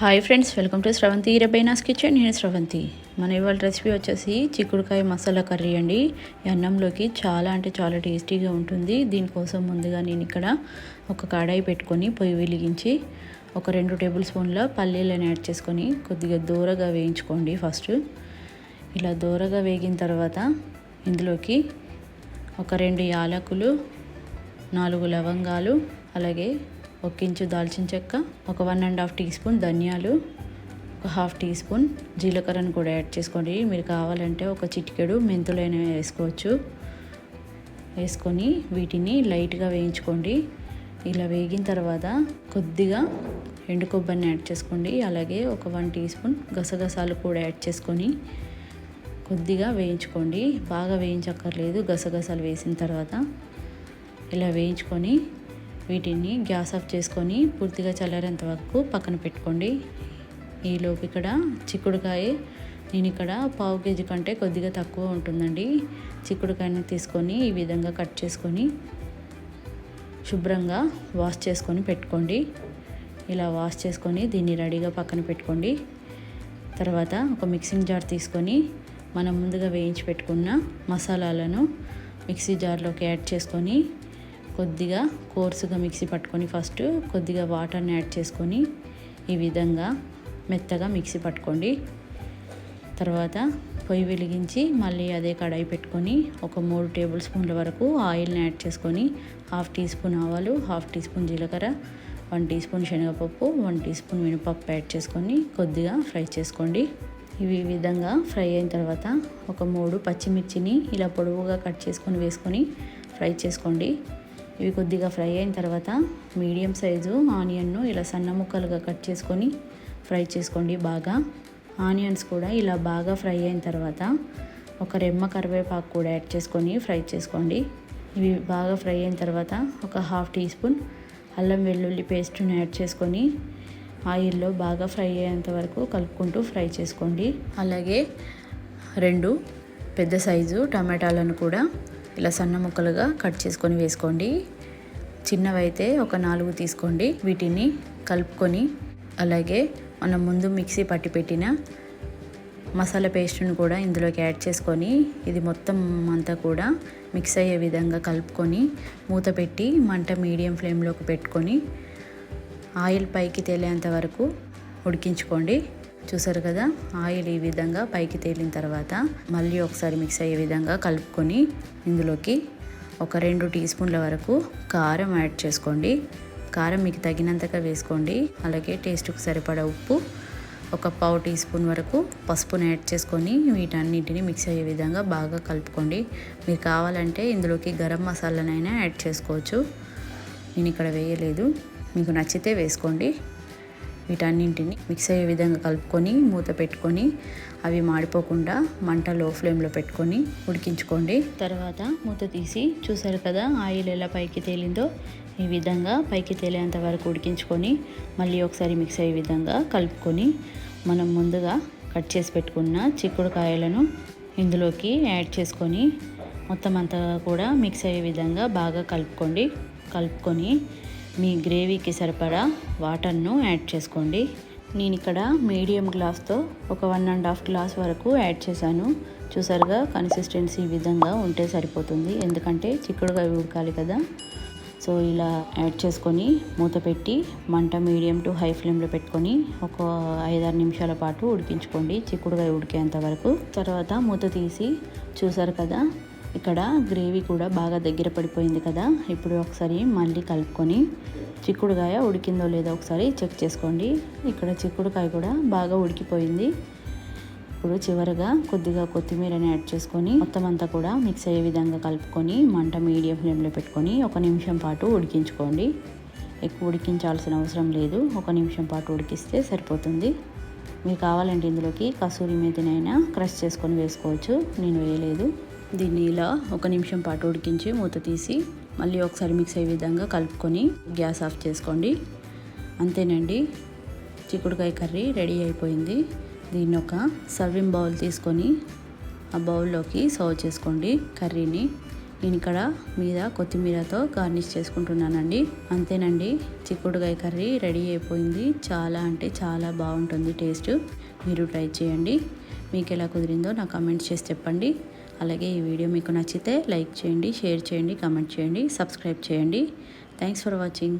Hi friends welcome to Sravanthi రబైనాస్ kitchen నేను శ్రవంతి మన ఇవాళ రెసిపీ వచ్చేసి చిక్కుడుకాయ మసాలా కర్రీ అండి. ఈ అన్నంలోకి చాలా అంటే చాలా టేస్టీగా ఉంటుంది. దీనికోసం ముందుగా నేను ఇక్కడ ఒక కడాయి పెట్టుకొని పొయ్యి వెలిగించి ఒక రెండు టేబుల్ స్పూన్ల పల్లీలను యాడ్ చేసుకొని కొద్దిగా దూరగా వేయించుకోండి ఫస్ట్. ఇలా దూరగా వేగిన తర్వాత ఇందులోకి ఒక రెండు యాలకులు నాలుగు లవంగాలు అలాగే ఒక ఇంచు దాల్చిన చెక్క ఒక one and half teaspoon ధనియాలు ఒక హాఫ్ టీ స్పూన్ జీలకర్రను కూడా యాడ్ చేసుకోండి. మీరు కావాలంటే ఒక చిటికెడు మెంతులైన వేసుకోవచ్చు. వేసుకొని వీటిని లైట్గా వేయించుకోండి. ఇలా వేగిన తర్వాత కొద్దిగా ఎండు కొబ్బరిని యాడ్ చేసుకోండి. అలాగే ఒక వన్ టీ స్పూన్ గసగసాలు కూడా యాడ్ చేసుకొని కొద్దిగా వేయించుకోండి. బాగా వేయించక్కర్లేదు గసగసాలు వేసిన తర్వాత. ఇలా వేయించుకొని వీటిని గ్యాస్ ఆఫ్ చేసుకొని పూర్తిగా చల్లారేంత వరకు పక్కన పెట్టుకోండి. ఈలోపు ఇక్కడ చిక్కుడుకాయ నేను ఇక్కడ పావు కేజీ కంటే కొద్దిగా తక్కువ ఉంటుందండి. చిక్కుడుకాయని తీసుకొని ఈ విధంగా కట్ చేసుకొని శుభ్రంగా వాష్ చేసుకొని పెట్టుకోండి. ఇలా వాష్ చేసుకొని దీన్ని రెడీగా పక్కన పెట్టుకోండి. తర్వాత ఒక మిక్సింగ్ జార్ తీసుకొని మనం ముందుగా వేయించి పెట్టుకున్న మసాలాలను మిక్సీ జార్లోకి యాడ్ చేసుకొని కొద్దిగా కోర్సుగా మిక్సీ పట్టుకొని ఫస్ట్ కొద్దిగా వాటర్ని యాడ్ చేసుకొని ఈ విధంగా మెత్తగా మిక్సీ పట్టుకోండి. తర్వాత పొయ్యి వెలిగించి మళ్ళీ అదే కడాయి పెట్టుకొని ఒక మూడు టేబుల్ స్పూన్ల వరకు ఆయిల్ని యాడ్ చేసుకొని హాఫ్ టీ స్పూన్ ఆవాలు హాఫ్ టీ స్పూన్ జీలకర్ర వన్ టీ స్పూన్ శనగపప్పు వన్ టీ స్పూన్ మినపప్పు యాడ్ చేసుకొని కొద్దిగా ఫ్రై చేసుకోండి. ఇవి ఈ విధంగా ఫ్రై అయిన తర్వాత ఒక మూడు పచ్చిమిర్చిని ఇలా పొడవుగా కట్ చేసుకొని వేసుకొని ఫ్రై చేసుకోండి. ఇవి కొద్దిగా ఫ్రై అయిన తర్వాత మీడియం సైజు ఆనియన్ను ఇలా సన్న ముక్కలుగా కట్ చేసుకొని ఫ్రై చేసుకోండి బాగా. ఆనియన్స్ కూడా ఇలా బాగా ఫ్రై అయిన తర్వాత ఒక రెమ్మ కరివేపాకు కూడా యాడ్ చేసుకొని ఫ్రై చేసుకోండి. ఇవి బాగా ఫ్రై అయిన తర్వాత ఒక హాఫ్ టీ స్పూన్ అల్లం వెల్లుల్లి పేస్ట్ను యాడ్ చేసుకొని ఆయిల్లో బాగా ఫ్రై అయ్యేంత వరకు కలుపుకుంటూ ఫ్రై చేసుకోండి. అలాగే రెండు పెద్ద సైజు టమాటాలను కూడా ఇలా సన్న ముక్కలుగా కట్ చేసుకొని వేసుకోండి. చిన్నవైతే ఒక నాలుగు తీసుకోండి. వీటిని కలుపుకొని అలాగే మనం ముందు మిక్సీ పట్టి పెట్టిన మసాలా పేస్ట్ని కూడా ఇందులోకి యాడ్ చేసుకొని ఇది మొత్తం అంతా కూడా మిక్స్ అయ్యే విధంగా కలుపుకొని మూత పెట్టి మంట మీడియం ఫ్లేమ్లోకి పెట్టుకొని ఆయిల్ పైకి తేలేంత వరకు ఉడికించుకోండి. చూసారు కదా? ఆయిల్ ఈ విధంగా పైకి తేలిన తర్వాత మళ్ళీ ఒకసారి మిక్స్ అయ్యే విధంగా కలుపుకొని ఇందులోకి ఒక రెండు టీ స్పూన్ల వరకు కారం యాడ్ చేసుకోండి. కారం మీకు తగినంతగా వేసుకోండి. అలాగే టేస్ట్కి సరిపడా ఉప్పు ఒక పావు టీ స్పూన్ వరకు పసుపుని యాడ్ చేసుకొని వీటన్నిటిని మిక్స్ అయ్యే విధంగా బాగా కలుపుకోండి. మీరు కావాలంటే ఇందులోకి గరం మసాలానైనా యాడ్ చేసుకోవచ్చు. నేను ఇక్కడ వేయలేదు. మీకు నచ్చితే వేసుకోండి. వీటన్నింటిని మిక్స్ అయ్యే విధంగా కలుపుకొని మూత పెట్టుకొని అవి మాడిపోకుండా మంట లో ఫ్లేమ్లో పెట్టుకొని ఉడికించుకోండి. తర్వాత మూత తీసి చూసారు కదా ఆయిల్ ఎలా పైకి తేలిందో? ఈ విధంగా పైకి తేలేంత వరకు ఉడికించుకొని మళ్ళీ ఒకసారి మిక్స్ అయ్యే విధంగా కలుపుకొని మనం ముందుగా కట్ చేసి పెట్టుకున్న చిక్కుడుకాయలను ఇందులోకి యాడ్ చేసుకొని మొత్తం అంతా కూడా మిక్స్ అయ్యే విధంగా బాగా కలుపుకోండి. కలుపుకొని మీ గ్రేవీకి సరిపడా వాటర్ను యాడ్ చేసుకోండి. నేను ఇక్కడ మీడియం గ్లాస్తో ఒక వన్ అండ్ హాఫ్ గ్లాస్ వరకు యాడ్ చేశాను. చూసారుగా కన్సిస్టెన్సీ ఈ విధంగా ఉంటే సరిపోతుంది. ఎందుకంటే చిక్కుడుగా ఉడకాలి కదా. సో ఇలా యాడ్ చేసుకొని మూత పెట్టి మంట మీడియం టు హై ఫ్లేమ్లో పెట్టుకొని ఒక ఐదారు నిమిషాల పాటు ఉడికించుకోండి. చిక్కుడుగా ఉడికేంత వరకు. తర్వాత మూత తీసి చూసారు కదా ఇక్కడ గ్రేవీ కూడా బాగా దగ్గర పడిపోయింది కదా. ఇప్పుడు ఒకసారి మళ్ళీ కలుపుకొని చిక్కుడుకాయ ఉడికిందో లేదో ఒకసారి చెక్ చేసుకోండి. ఇక్కడ చిక్కుడుకాయ కూడా బాగా ఉడికిపోయింది. ఇప్పుడు చివరగా కొద్దిగా కొత్తిమీరని యాడ్ చేసుకొని మొత్తం అంతా కూడా మిక్స్ అయ్యే విధంగా కలుపుకొని మంట మీడియం ఫ్లేమ్లో పెట్టుకొని ఒక నిమిషం పాటు ఉడికించుకోండి. ఎక్కువ ఉడికించాల్సిన అవసరం లేదు. ఒక నిమిషం పాటు ఉడికిస్తే సరిపోతుంది. మీకు కావాలంటే ఇందులోకి కసూరి మేతినైనా క్రష్ చేసుకొని వేసుకోవచ్చు. నేను వేయలేదు. దీన్ని ఇలా ఒక నిమిషం పాటు ఉడికించి మూత తీసి మళ్ళీ ఒకసారి మిక్స్ అయ్యే విధంగా కలుపుకొని గ్యాస్ ఆఫ్ చేసుకోండి. అంతేనండి. చిక్కుడుకాయ కర్రీ రెడీ అయిపోయింది. దీన్ని ఒక సర్వింగ్ బౌల్ తీసుకొని ఆ బౌల్లోకి సర్వ్ చేసుకోండి కర్రీని. నేను ఇక్కడ మీద కొత్తిమీరతో గార్నిష్ చేసుకుంటున్నానండి. అంతేనండి చిక్కుడుగాయ కర్రీ రెడీ అయిపోయింది. చాలా అంటే చాలా బాగుంటుంది టేస్ట్. మీరు ట్రై చేయండి. మీకు ఎలా కుదిరిందో నాకు కమెంట్స్ చేసి చెప్పండి. అలాగే ఈ వీడియో మీకు నచ్చితే లైక్ చేయండి షేర్ చేయండి కమెంట్ చేయండి సబ్స్క్రైబ్ చేయండి. Thanks for watching.